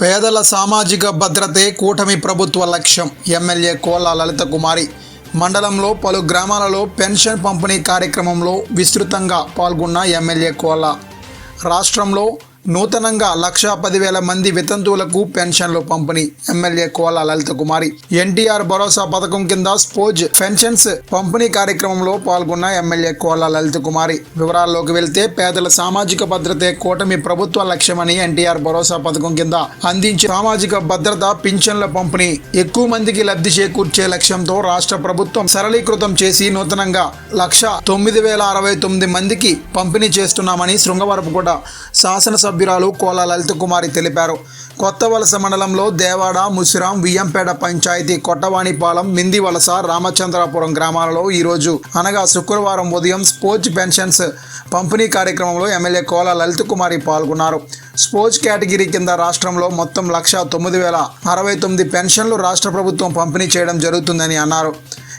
పేదల సామాజిక భద్రతే కూటమి ప్రభుత్వ లక్ష్యం. ఎమ్మెల్యే కోల లలిత కుమారి. మండలంలో పలు గ్రామాలలో పెన్షన్ పంపిణీ కార్యక్రమంలో విస్తృతంగా పాల్గొన్న ఎమ్మెల్యే కోల. రాష్ట్రంలో నూతనంగా లక్షా పదివేల మంది వితంతువులకు పెన్షన్లు పంపిణీ. ఎమ్మెల్యే కోల లలిత కుమారి. ఎన్టీఆర్ భరోసా పథకం కింద స్పోజ్ పెన్షన్స్ పంపిణీ కార్యక్రమంలో పాల్గొన్న ఎమ్మెల్యే కోల లలిత కుమారి. వివరాల్లోకి వెళ్తే పేదల సామాజిక భద్రతే కూటమి ప్రభుత్వ లక్ష్యమని ఎన్టీఆర్ భరోసా పథకం కింద అందించే సామాజిక భద్రత పింఛన్ల పంపిణీ ఎక్కువ మందికి లబ్ధి చేకూర్చే లక్ష్యంతో రాష్ట్ర ప్రభుత్వం సరళీకృతం చేసి నూతనంగా లక్ష తొమ్మిది వేల అరవై తొమ్మిది మందికి పంపిణీ చేస్తున్నామని శృంగవరపుకోట సభ్యురాలు కోల లలిత కుమారి తెలిపారు. కొత్త వలస మండలంలో దేవాడ ముసిరాం వియ్యంపేట పంచాయతీ కొట్టవాణిపాలెం మింది వలస రామచంద్రాపురం గ్రామాలలో ఈరోజు అనగా శుక్రవారం ఉదయం స్పోర్ట్స్ పెన్షన్స్ పంపిణీ కార్యక్రమంలో ఎమ్మెల్యే కోల లలిత కుమారి పాల్గొన్నారు. స్పోర్ట్స్ కేటగిరీ కింద రాష్ట్రంలో మొత్తం లక్ష తొమ్మిది వేల అరవై తొమ్మిది పెన్షన్లు రాష్ట్ర ప్రభుత్వం పంపిణీ చేయడం జరుగుతుందని అన్నారు.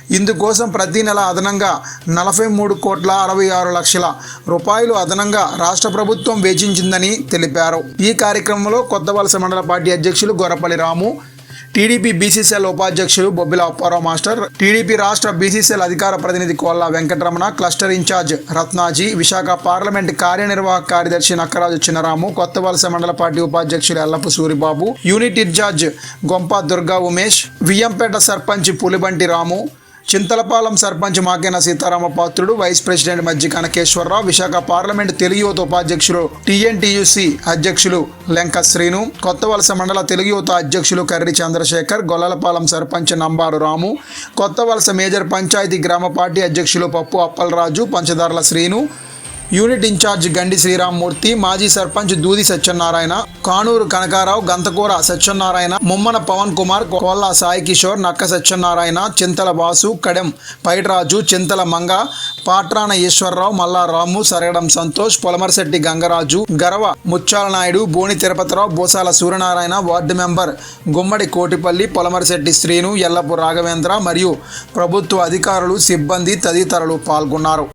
ఇందుకోసం ప్రతి నెల అదనంగా నలభై మూడు కోట్ల అరవై ఆరు లక్షల రూపాయలు అదనంగా రాష్ట్ర ప్రభుత్వం వేచించిందని తెలిపారు. ఈ కార్యక్రమంలో కొత్త వలస మండల పార్టీ అధ్యక్షులు గొర్రపల్లి రాము టీడీపీ బీసీసీఎల్ ఉపాధ్యక్షులు బొబ్బిల అప్పారావు మాస్టర్ టీడీపీ రాష్ట్ర బీసీసీఎల్ అధికార ప్రతినిధి Kolla Venkataramana cluster in charge Ratnaji Visakha parliament కార్యనిర్వాహక కార్యదర్శి నక్కరాజు చిన్నరాము కొత్త వలస మండల పార్టీ ఉపాధ్యక్షులు Ellapu Suribabu unit in charge Gompa Durga Umesh Viyyampeta sarpanch Pulibanti Ramu Chintalapalem sarpanch Makena Seetharama Patrudu vice president మధ్య కనకేశ్వరరావు విశాఖ పార్లమెంట్ తెలుగు యువత ఉపాధ్యక్షులు టీఎన్టీయూసీ అధ్యక్షులు లెంక శ్రీను కొత్త వలస మండల తెలుగు యువత అధ్యక్షులు కర్రి చంద్రశేఖర్ గొల్లలపాలెం సర్పంచ్ నంబారు రాము కొత్త వలస మేజర్ పంచాయతీ గ్రామ పార్టీ అధ్యక్షులు Pappu Appalaraju Panchadarla Srinu unit in charge Gandi Sriramamurthy మాజీ సర్పంచ్ దూది సత్యనారాయణ కానూరు కనకారావు గంతకూర సత్యనారాయణ ముమ్మన పవన్ కుమార్ కోల్లా సాయి కిషోర్ నక్క సత్యనారాయణ చింతల వాసు కడెం పైటరాజు చింతల మంగ పాట్రాన ఈశ్వరరావు మల్లారాము సరగడం సంతోష్ పొలమరశెట్టి గంగరాజు గరవ ముచ్చాల నాయుడు బోని తిరుపతిరావు బోసాల సూర్యనారాయణ వార్డు మెంబర్ గుమ్మడి కోటిపల్లి పొలమరశెట్టి శ్రీను ఎల్లపు రాఘవేంద్ర మరియు ప్రభుత్వ అధికారులు సిబ్బంది తదితరులు పాల్గొన్నారు.